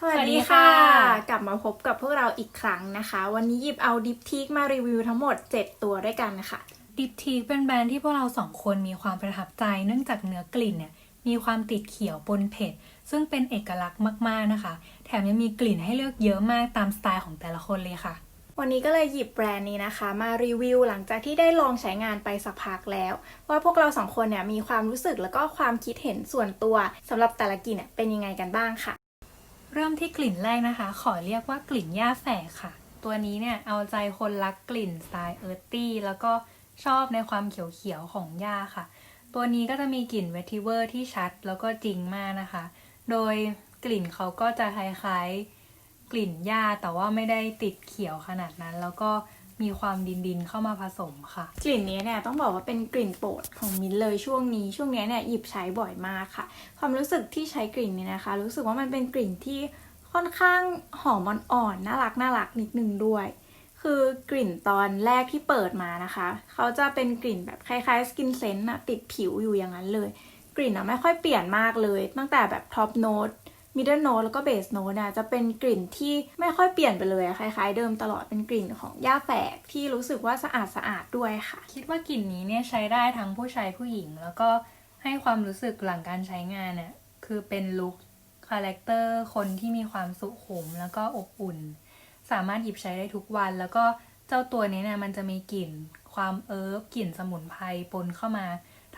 สวัสดีค่ะ กลับมาพบกับพวกเราอีกครั้งนะคะ วันนี้หยิบเอาดิปทีกมารีวิวทั้งหมด 7 ตัวด้วยกันค่ะดิปทีเป็นแบรนด์ที่พวกเราสองคนมีความประทับใจ เนื่องจากเนื้อกลิ่นเนี่ยมีความติดเขียวปนเผ็ด ซึ่งเป็นเอกลักษณ์มากๆนะคะ แถมยังมีกลิ่นให้เลือกเยอะมากตามสไตล์ของแต่ละคนเลยค่ะ วันนี้ก็เลยหยิบแบรนด์นี้นะคะ มารีวิวหลังจากที่ได้ลองใช้งานไปสักพักแล้ว ว่าพวกเราสองคนเนี่ยมีความรู้สึกแล้วก็ความคิดเห็นส่วนตัวสำหรับแต่ละกลิ่นเนี่ยเป็นยังไงกันบ้างค่ะ เริ่มที่กลิ่นแรกนะคะ ขอเรียกว่ากลิ่นหญ้าแฝกค่ะ ตัวนี้เนี่ยเอาใจคนรักกลิ่นสไตล์เอิร์ตี้แล้วก็ชอบในความเขียวๆของหญ้าค่ะ ตัวนี้ก็จะมีกลิ่นเวทิเวอร์ที่ชัดแล้วก็จริงมากนะคะ โดยกลิ่นเขาก็จะคล้ายๆ กลิ่นหญ้าแต่ว่าไม่ได้ติดเขียวขนาดนั้น แล้วก็ มีความดินๆเข้ามาผสมค่ะ กลิ่นนี้เนี่ยต้องบอกว่าเป็นกลิ่นโปรดของมิ้นเลยช่วงนี้ช่วงนี้เนี่ยหยิบใช้บ่อยมากค่ะ ความรู้สึกที่ใช้กลิ่นนี้นะคะ รู้สึกว่ามันเป็นกลิ่นที่ค่อนข้างหอมอ่อนๆน่ารักน่ารักนิดนึงด้วย คือกลิ่นตอนแรกที่เปิดมานะคะ เขาจะเป็นกลิ่นแบบคล้ายๆสกินเซนต์อะติดผิวอยู่อย่างนั้นเลย กลิ่นอะไม่ค่อยเปลี่ยนมากเลย ตั้งแต่แบบท็อปโน้ต มิดเดิลโน้ตแล้วก็เบสโน้ตอะจะเป็นกลิ่นที่ไม่ค่อยเปลี่ยนไปเลยคล้าย ๆ เดิมตลอดเป็นกลิ่นของหญ้าแฝกที่รู้สึกว่าสะอาดสะอาดๆด้วยค่ะ คิดว่ากลิ่นนี้เนี่ยใช้ได้ทั้งผู้ชายผู้หญิง แล้วก็ให้ความรู้สึกหลังการใช้งานเนี่ยคือเป็นลุคคาแรคเตอร์คนที่มีความสุขุมแล้วก็อบอุ่น สามารถหยิบใช้ได้ทุกวัน แล้วก็เจ้าตัวนี้เนี่ยมันจะมีกลิ่นความเอิร์ฟกลิ่นสมุนไพรปนเข้ามา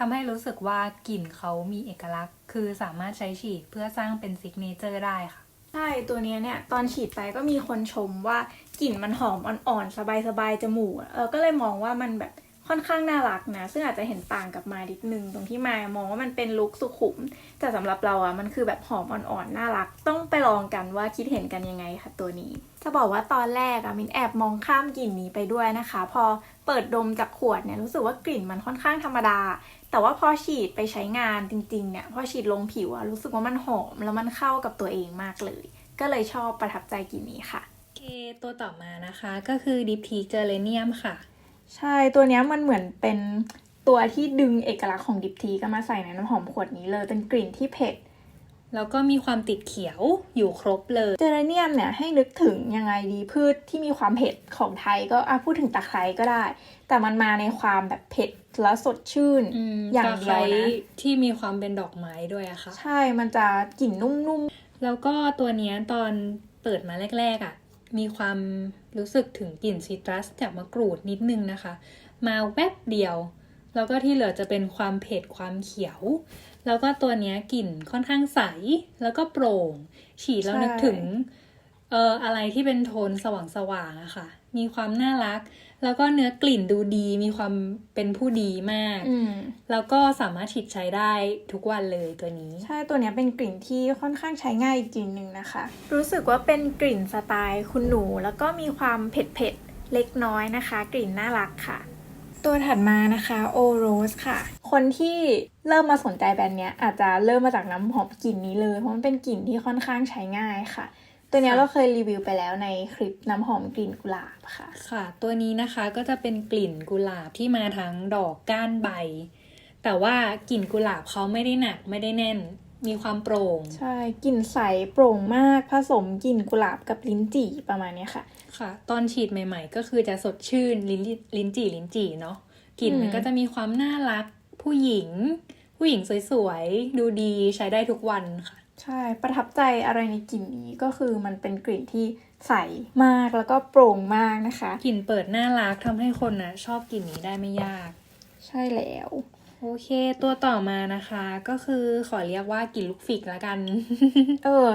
ทำให้รู้สึกว่ากลิ่นเขามีเอกลักษณ์ คือสามารถใช้ฉีดเพื่อสร้างเป็นซิกเนเจอร์ได้ค่ะ ใช่ ตัวเนี้ยเนี่ย ตอนฉีดไปก็มีคนชมว่ากลิ่นมันหอมอ่อนๆ สบายๆ จมูกอะเออ ก็เลยมองว่ามันแบบค่อนข้างน่ารักนะ ซึ่งอาจจะเห็นต่างกับมาดิดนึง ตรงที่มามองว่ามันเป็นลุคสุขุม แต่สำหรับเราอะมันคือแบบหอมอ่อนๆ น่ารัก ต้องไปลองกันว่าคิดเห็นกันยังไงค่ะตัวนี้ จะบอกว่าตอนแรกอะมินแอบมองข้ามกลิ่นนี้ไปด้วยนะคะ พอ เปิดดมจากขวดเนี่ยรู้สึกว่ากลิ่นมันค่อนข้างธรรมดา แต่ว่าพอฉีดไปใช้งานจริงๆเนี่ยพอฉีดลงผิวอะรู้สึกว่ามันหอมแล้วมันเข้ากับตัวเองมากเลย ก็เลยชอบประทับใจกลิ่นนี้ค่ะโอเคตัวต่อมานะคะก็คือดิปทีเจอเรเนียมค่ะ ใช่ตัวเนี้ยมันเหมือนเป็นตัวที่ดึงเอกลักษณ์ของดิปทีก็มาใส่ในน้ำหอมขวดนี้เลยเป็นกลิ่นที่เผ็ด แล้วก็มีความติดเขียวอยู่ครบเลย เจเรเนียมเนี่ยให้นึกถึงยังไงดีพืชที่มีความเผ็ดของไทยก็อะพูดถึงตะไคร้ก็ได้ แต่มันมาในความแบบเผ็ดแล้วสดชื่นอย่างเดียวตะไคร้นะที่มีความเป็นดอกไม้ด้วยอะค่ะ ใช่มันจะกลิ่นนุ่มแล้วก็ตัวเนี้ยตอนเปิดมาแรก ๆอะมีความรู้สึกถึงกลิ่นซิตรัสจากมะกรูดนิดนึงนะคะ มาแวบเดียว แล้วก็ที่เหลือจะเป็นความเผ็ดความเขียว แล้วก็ตัวเนี้ยกลิ่นค่อนข้างใสแล้วก็โปร่ง ฉีดแล้วนึกถึงเอ่ออะไรที่เป็นโทนสว่างๆอะค่ะ มีความน่ารัก แล้วก็เนื้อกลิ่นดูดี มีความเป็นผู้ดีมากๆอืมแล้วก็สามารถฉีดใช้ได้ทุกวันเลยตัวนี้ ใช่ ตัวเนี้ยเป็นกลิ่นที่ค่อนข้างใช้ง่ายอีกกลิ่นหนึ่งนะคะ รู้สึกว่าเป็นกลิ่นสไตล์คุณหนู แล้วก็มีความเผ็ดๆเล็กน้อยนะคะ กลิ่นน่ารักค่ะ ตัวถัดมานะคะโอโรสค่ะ คนที่เริ่มมาสนใจแบรนด์เนี้ยอาจจะเริ่มมาจากน้ำหอมกลิ่นนี้เลย เพราะมันเป็นกลิ่นที่ค่อนข้างใช้ง่ายค่ะ ตัวเนี้ยค่ะเราเคยรีวิวไปแล้วในคลิปน้ำหอมกลิ่นกุหลาบค่ะ ค่ะ ตัวนี้นะคะก็จะเป็นกลิ่นกุหลาบที่มาทั้งดอกก้านใบ แต่ว่ากลิ่นกุหลาบเขาไม่ได้หนักไม่ได้แน่น มีความโปร่ง ใช่กลิ่นใสโปร่งมากผสมกลิ่นกุหลาบกับลิ้นจี่ประมาณเนี้ยค่ะ ค่ะ ตอนฉีดใหม่ ๆ ก็คือจะสดชื่นลิ้นลิ้นจี่ลิ้นจี่เนาะกลิ่นอืมมันก็จะมีความน่ารัก ผู้หญิง ผู้หญิงสวยๆ ดูดีใช้ได้ทุกวันค่ะ ใช่ประทับใจอะไรในกลิ่นนี้ก็คือมันเป็นกลิ่นที่ใสมากแล้วก็โปร่งมากนะคะ กลิ่นเปิดน่ารักทำให้คนนะชอบกลิ่นนี้ได้ไม่ยาก ใช่แล้วโอเค ตัวต่อมานะคะ ก็คือขอเรียกว่ากลิ่นลูกฟิกแล้วกัน เออ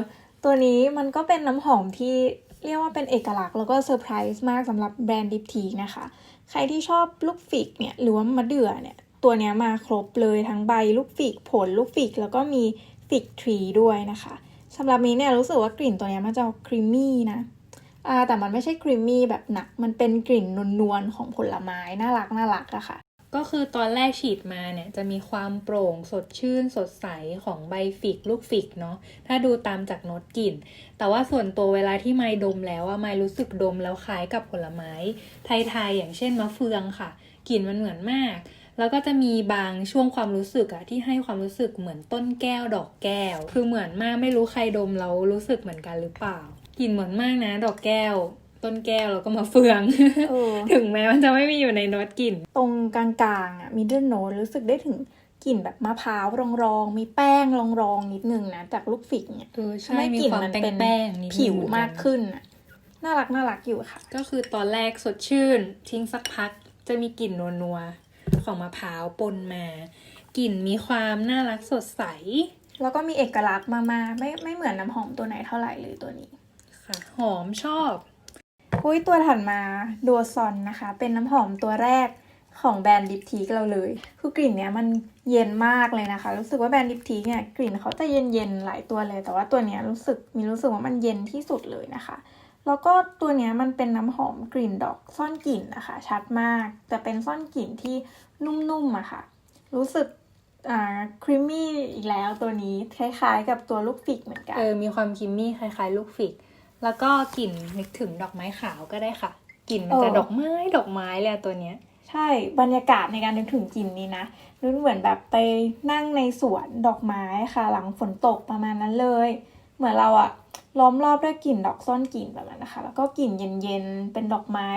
ตัวนี้มันก็เป็นน้ำหอมที่ เรียกว่าเป็นเอกลักษณ์แล้วก็เซอร์ไพรส์มากสำหรับแบรนด์ดิปทีนะคะ ใครที่ชอบลูกฟิกเนี่ยหรือว่ามะเดื่อเนี่ย ตัวเนี้ยมาครบเลยทั้งใบลูกฟิกผลลูกฟิก แล้วก็มีฟิกทรีด้วยนะคะสำหรับนี้เนี่ยรู้สึกว่ากลิ่นตัวเนี้ยมันจะครีมมี่นะแต่มันไม่ใช่ครีมมี่แบบหนัก มันเป็นกลิ่นนวลๆของผลไม้น่ารักน่ารักอะค่ะ ก็คือตอนแรกฉีดมาเนี่ยจะมีความโปร่งสดชื่นสดใสของใบฟิกลูกฟิกเนาะถ้าดูตามจากโน้ตกลิ่น แต่ว่าส่วนตัวเวลาที่ไมค์ดมแล้วอะไมค์รู้สึกดมแล้วคล้ายกับผลไม้ ไทยๆอย่างเช่นมะเฟืองค่ะกลิ่นมันเหมือนมาก แล้วก็จะมีบางช่วงความรู้สึกอะที่ให้ความรู้สึกเหมือนต้นแก้วดอกแก้ว คือเหมือนมากไม่รู้ใครดมแล้วรู้สึกเหมือนกันหรือเปล่ากลิ่นเหมือนมากนะดอกแก้ว ต้นแก้วแล้วก็มาเฟืองเออถึงแม้มันจะไม่มีอยู่ในโน้ตกลิ่น ตรงกลางๆอะ middle note รู้สึกได้ถึงกลิ่นแบบมะพร้าวรองๆ มีแป้งรองๆนิดนึงนะ จากลูกฟิกเนี่ยเออทำใช่ให้มีกลิ่นความมันแป้เป็นงแป้งๆนิดนึงผิวเหอนนมากขึ้นอะน่ารักน่ารักอยู่ค่ะ ก็คือตอนแรกสดชื่น ทิ้งสักพักจะมีกลิ่นนัวๆของมะพร้าวปนมากลิ่นมีความน่ารักสดใส แล้วก็มีเอกลักษณ์มากๆไม่ไม่เหมือนน้ำหอมตัวไหนเท่าไหร่เลยตัวนี้ค่ะ หอมชอบ อุ้ยตัวถัดมาดัวซอนนะคะ เป็นน้ำหอมตัวแรกของแบรนด์ดิปทีกเราเลย คือกลิ่นเนี้ยมันเย็นมากเลยนะคะ รู้สึกว่าแบรนด์ดิปทีกเนี่ยกลิ่นเขาจะเย็นๆหลายตัวเลย แต่ว่าตัวเนี้ยรู้สึกมีรู้สึกว่ามันเย็นที่สุดเลยนะคะ แล้วก็ตัวเนี้ยมันเป็นน้ำหอมกลิ่นดอกซ่อนกลิ่นนะคะ ชัดมาก แต่เป็นซ่อนกลิ่นที่นุ่มๆอะค่ะ รู้สึกอ่าครีมมี่อีกแล้วตัวนี้คล้ายๆ กับตัวลูกฟิกเหมือนกัน เออ มีความคิมมี่คล้ายๆ ลูกฟิก แล้วก็กลิ่นนึกถึงดอกไม้ขาวก็ได้ค่ะ กลิ่นมันจะเออดอกไม้ดอกไม้เลยอะตัวเนี้ย ใช่บรรยากาศในการนึกถึงกลิ่นนี้นะนึกเหมือนแบบไปนั่งในสวนดอกไม้ค่ะ หลังฝนตกประมาณนั้นเลย เหมือนเราอะล้อมรอบด้วยกลิ่นดอกซ่อนกลิ่นแบบนั้นนะคะ แล้วก็กลิ่นเย็นๆเป็นดอกไม้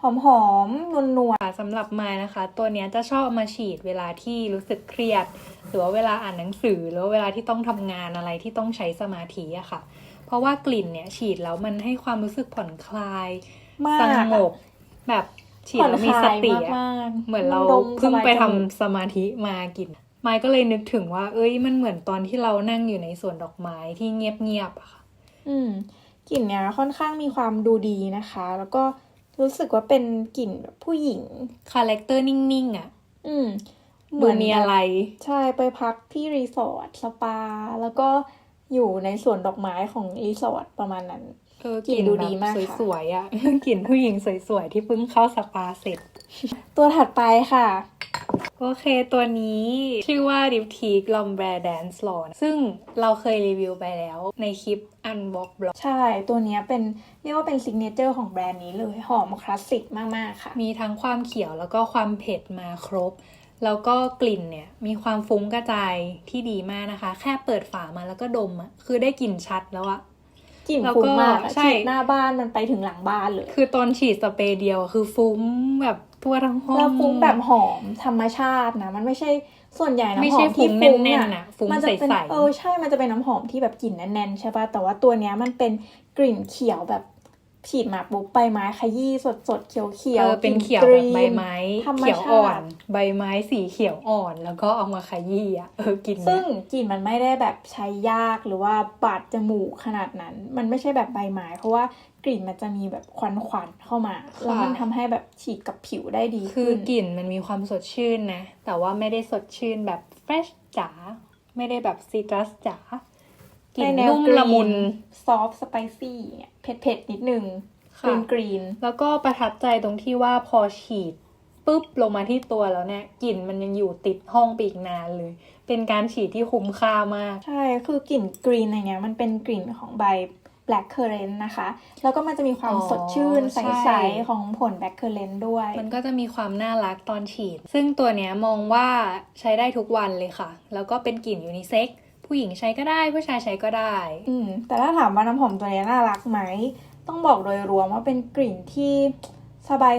หอมๆนวลค่ะสำหรับไม้นะคะ ตัวเนี้ยจะชอบเอามาฉีดเวลาที่รู้สึกเครียด หรือว่าเวลาอ่านหนังสือ หรือว่าเวลาที่ต้องทำงานอะไรที่ต้องใช้สมาธิอะค่ะ เพราะว่ากลิ่นเนี่ยฉีดแล้วมันให้ความรู้สึกผ่อนคลายๆมากสอะงบแบบฉีดผ่อนแล้วคมีสลายติอะมากๆเหมือนเราดมเพิ่งไปสบายทำจมูกสมาธิมากินไม้ก็เลยนึกถึงว่า เอ้ยมันเหมือนตอนที่เรานั่งอยู่ในสวนดอกไม้ที่เงียบๆอะค่ะอืมกลิ่นเนี้ยค่อนข้างมีความดูดีนะคะ แล้วก็รู้สึกว่าเป็นกลิ่นแบบผู้หญิงคาแรคเตอร์นิ่งๆอะอืมดูมีอะไร ใช่ไปพักที่รีสอร์ทสปา แล้วก็ อยู่ในสวนดอกไม้ของรีสอร์ทประมาณนั้นเออกลิ่นดูดีมากแบบค่ะสวยๆอะกลิ่นผู้หญิงสวยๆ ที่เพิ่งเข้าสปาเสร็จ ตัวถัดไปค่ะ โอเคตัวนี้ชื่อว่า Dip t e a k l o m b r a Dance Lawn ซึ่งเราเคยรีวิวไปแล้วในคลิป Unbox Blog ใช่ ตัวเนี้ยเป็นเรียกว่าเป็นซิกเนเจอร์ของแบรนด์นี้เลยหอมคลาสสิกมาก ๆ ค่ะ มีทั้งความเขียวแล้วก็ความเผ็ดมาครบ แล้วก็กลิ่นเนี่ยมีความฟุ้งกระจายที่ดีมากนะคะ แค่เปิดฝามาแล้วก็ดมอะคือได้กลิ่นชัดแล้วอะกลิ่นแล้วฟุ้ก็งมากอะใช่ฉีดหน้าบ้านมันไปถึงหลังบ้านเลย คือตอนฉีดสเปรย์เดียวอะคือฟุ้งแบบทั่วทั้งห้องแล้วฟุ้งแบบหอมธรรมชาตินะ มันไม่ใช่ส่วนใหญ่น้ำไม่หอใช่มที่ฟุ้งฟุ้งแน่นอะๆน่ะฟุ้งมัจะเป็นใสๆเออใช่มันจะเป็นน้ำหอมที่แบบกลิ่นแน่นๆใช่ป่ะแต่ว่าตัวเนี้ยมันเป็นกลิ่นเขียวแบบ ฉีดมาปุ๊บใบไม้ขยี้สดๆเขียวๆเออเป็นกลิ่เขียวกแบรีบนใบไม้ธรรมเขียวชาอ่อนติใบไม้สีเขียวอ่อน แล้วก็เอามาขยี้อะเออกินซึ่งกลิ่นมันไม่ได้แบบใช้ยากหรือว่าบาดจมูกขนาดนั้น มันไม่ใช่แบบใบไม้ เพราะว่ากลิ่นมันจะมีแบบควันควันๆเข้ามาแล้วมันทำให้แบบฉีดกับผิวได้ดีคืขึ้อนกลิ่นมันมีความสดชื่นนะแต่ว่าไม่ได้สดชื่นแบบเฟรชจ๋าไม่ได้แบบซีตรัสจ๋า กลิ่นในแนวนุ่มละมุนซอฟต์สไปซี่เนี่ยเผ็ดๆ นิดนึงกค่ะรีนกรีนแล้วก็ประทับใจตรงที่ว่าพอฉีดปุ๊บลงมาที่ตัวแล้วเนี่ยกลิ่นมันยังอยู่ติดห้องไปอีกนานเลย เป็นการฉีดที่คุ้มค่ามาก ใช่ คือกลิ่นกรีนอะไรเงี้ยมันเป็นกลิ่นของใบ black currant นะคะ แล้วก็มันจะมีความอ๋อสดชื่นใช่ใสๆของผล black currant ด้วย มันก็จะมีความน่ารักตอนฉีด ซึ่งตัวเนี้ยมองว่าใช้ได้ทุกวันเลยค่ะ แล้วก็เป็นกลิ่นยูนิเซ็กซ์ ผู้หญิงใช้ก็ได้ผู้ชายใช้ก็ได้ อืมแต่ถ้าถามว่าน้ำหอมตัวนี้น่ารักไหม ต้องบอกโดยรวมว่าเป็นกลิ่นที่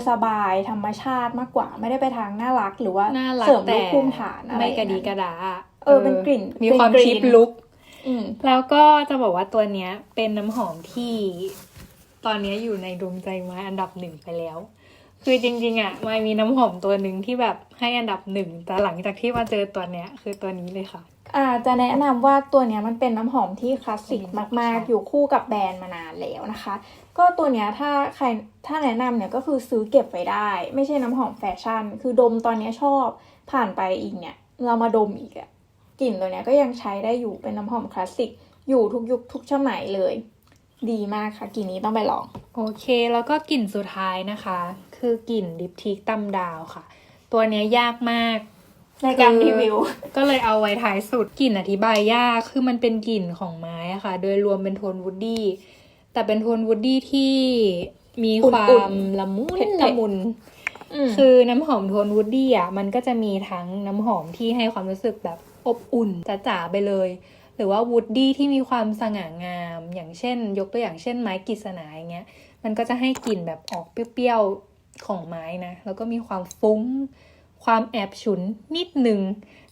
สบายๆธรรมชาติมากกว่าไม่ได้ไปทางน่ารักหรือว่าน่ารักเสริมแต่ลูกภูมิฐานอะไรไม่กระดีอย่างกนั้นระดาเออเป็นกลิ่นมีความเป็นกลิ่นชิปลุกอืมแล้วก็จะบอกว่าตัวเนี้ย เป็นน้ำหอมที่ตอนเนี้ยอยู่ในดวงใจไม้อันดับหนึ่งไปแล้ว คือจริงๆอะไม้มีน้ำหอมตัวหนึ่งที่แบบให้อันดับหนึ่งแต่หลังจากที่มาเจอตัวเนี้ย คือตัวนี้เลยค่ะ อ่าจะแนะนำว่าตัวเนี้ยมันเป็นน้ำหอมที่คลาสสิกอืมมากค่ะๆอยู่คู่กับแบรนด์มานานแล้วนะคะ ก็ตัวเนี้ยถ้าใครถ้าแนะนำเนี่ยก็คือซื้อเก็บไว้ได้ ไม่ใช่น้ำหอมแฟชั่น คือดมตอนเนี้ยชอบผ่านไปอีกเนี่ย เรามาดมอีกอะกลิ่นตัวเนี้ยก็ยังใช้ได้อยู่เป็นน้ำหอมคลาสสิกอยู่ทุกยุคทุกสมัยเลย ดีมากค่ะกลิ่นนี้ต้องไปลอง โอเค แล้วก็กลิ่นสุดท้ายนะคะ คือกลิ่นดิปทิกตำดาวค่ะ ตัวเนี้ยยากมาก ในการคือรีวิว ก็เลยเอาไว้ท้ายสุดกลิ่นอธิบายยากคือมันเป็นกลิ่นของไม้อะค่ะ โดยรวมเป็นโทนวูดดี้แต่เป็นโทนวูดดี้ที่มีความอุ่นละมุนเผ็ดๆละมุนอืมคือน้ำหอมโทนวูดดี้อะมันก็จะมีทั้งน้ำหอมที่ให้ความรู้สึกแบบอบอุ่นจ๋าๆไปเลย หรือว่าวูดดี้ที่มีความสง่างาม อย่างเช่น ยกตัวอย่างเช่นไม้กฤษณาอย่างเงี้ย มันก็จะให้กลิ่นแบบออกเปรี้ยวๆของไม้นะ แล้วก็มีความฟุ้ง ความแอบฉุนนิดนึง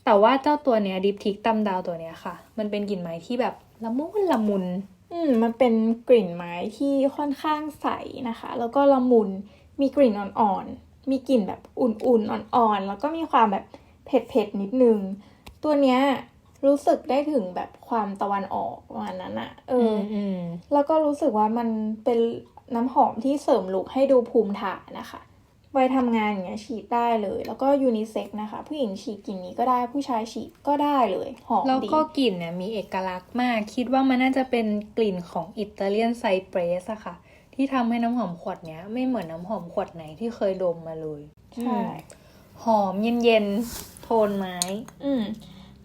แต่ว่าเจ้าตัวเนี้ยดิปทิกตำดาวตัวเนี้ยค่ะ มันเป็นกลิ่นไม้ที่แบบละมุนละมุน อืมมันเป็นกลิ่นไม้ที่ค่อนข้างใสนะคะ แล้วก็ละมุน มีกลิ่นอ่อนๆ มีกลิ่นแบบอุ่นๆ อ่อนๆ แล้วก็มีความแบบเผ็ดๆ นิดนึง ตัวเนี้ยรู้สึกได้ถึงแบบความตะวันออกประมาณนั้นอะเออือมออืมแล้วก็รู้สึกว่ามันเป็นน้ำหอมที่เสริมลุคให้ดูภูมิฐานนะคะ ไว้ทำงานอย่างเงี้ยฉีดได้เลย แล้วก็ยูนิเซ็กนะคะ ผู้หญิงฉีดกลิ่นนี้ก็ได้ผู้ชายฉีดก็ได้เลยหอมแล้วดีก็กลิ่นเนี่ยมีเอกลักษณ์มาก คิดว่ามันน่าจะเป็นกลิ่นของอิตาเลียนไซเปรสอะค่ะ ที่ทำให้น้ำหอมขวดเนี้ยไม่เหมือนน้ำหอมขวดไหนที่เคยดมมาเลยใช่หอมเย็นๆโทนไม้ อืม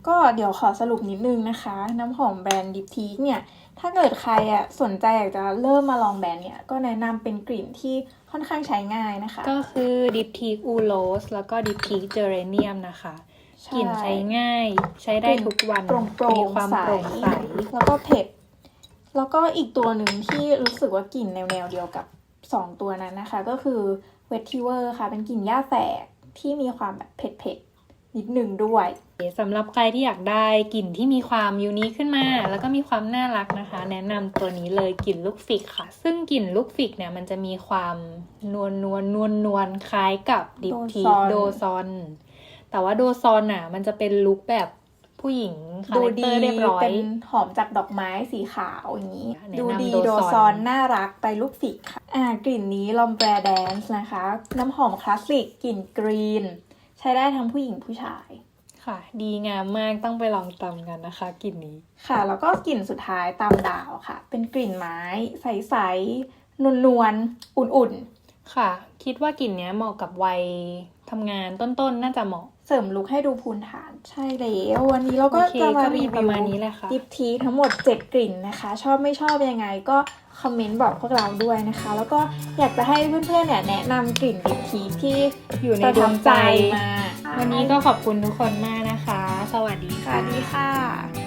ก็เดี๋ยวขอสรุปนิดนึงนะคะ น้ำหอมแบรนด์ดิปทีกเนี่ย ถ้าเกิดใครอะสนใจอยากจะเริ่มมาลองแบรนด์เนี่ย ก็แนะนำเป็นกลิ่นที่ค่อนข้างใช้ง่ายนะคะ ก็คือดิปทีกอูโรสแล้วก็ดิปทีกเจเรเนียมนะคะใช่กลิ่นใช้ง่าย ใช้ได้ทุกวันโปร่งโปร่มีงความใสโปร่งใสแล้วก็เผ็ดแล้วก็อีกตัวหนึ่งที่รู้สึกว่ากลิ่นแนวๆเดียวกับสองตัวนั้นนะคะ ก็คือเวทิเวอร์ค่ะ เป็นกลิ่นหญ้าแฝกที่มีความแบบเผ็ดๆ นิดหนึ่งด้วยสำหรับใครที่อยากได้กลิ่นที่มีความยูนิคขึ้นมา แล้วก็มีความน่ารักนะคะ แนะนำตัวนี้เลยกลิ่นลูกฟิกค่ะ ซึ่งกลิ่นลูกฟิกเนี่ยมันจะมีความนวลนวลนวลนวลคล้ายกับดิปทีโดซอนโดซอนแต่ว่าโดซอนอะ มันจะเป็นลุคแบบผู้หญิงคาดูแรคเตดีอร์เรียบร้อยเป็นหอมจากดอกไม้สีขาวอย่างนี้แนะนำดูดีโดโดซอนซอนน่ารักไปลูกฟิกค่ะ อ่ากลิ่นนี้ลอมแบรแดนซ์นะคะ น้ำหอมคลาสสิกกลิ่นกรีนใช้ได้ทั้งผู้หญิงผู้ชาย ค่ะ ดีงามมากต้องไปลองตำกันนะคะกลิ่นนี้ ค่ะ แล้วก็กลิ่นสุดท้ายตามดาวค่ะ เป็นกลิ่นไม้ ใสๆนวลๆอุ่นค่ะ คิดว่ากลิ่นเนี้ยเหมาะกับวัย ทำงานต้นๆ น่าจะเหมาะๆเสริมลุคให้ดูพูนฐานใช่แล้ววันนี้เราก็โอเคจะมาก็มีรีปวิระวมาณนี้แหละค่ะดิฟทีทั้งหมด 7 กลิ่นนะคะ ชอบไม่ชอบยังไงก็คอมเมนต์บอกพวกเราด้วยนะคะ แล้วก็อยากจะให้เพื่อนๆเนี่ยแนะนำกลิ่นดิฟทีที่อยู่ในประดทัวบงใจใจมาวันนี้ก็ขอบคุณทุกคนมากนะคะ สวัสดีสค่ะวัสดีค่ะ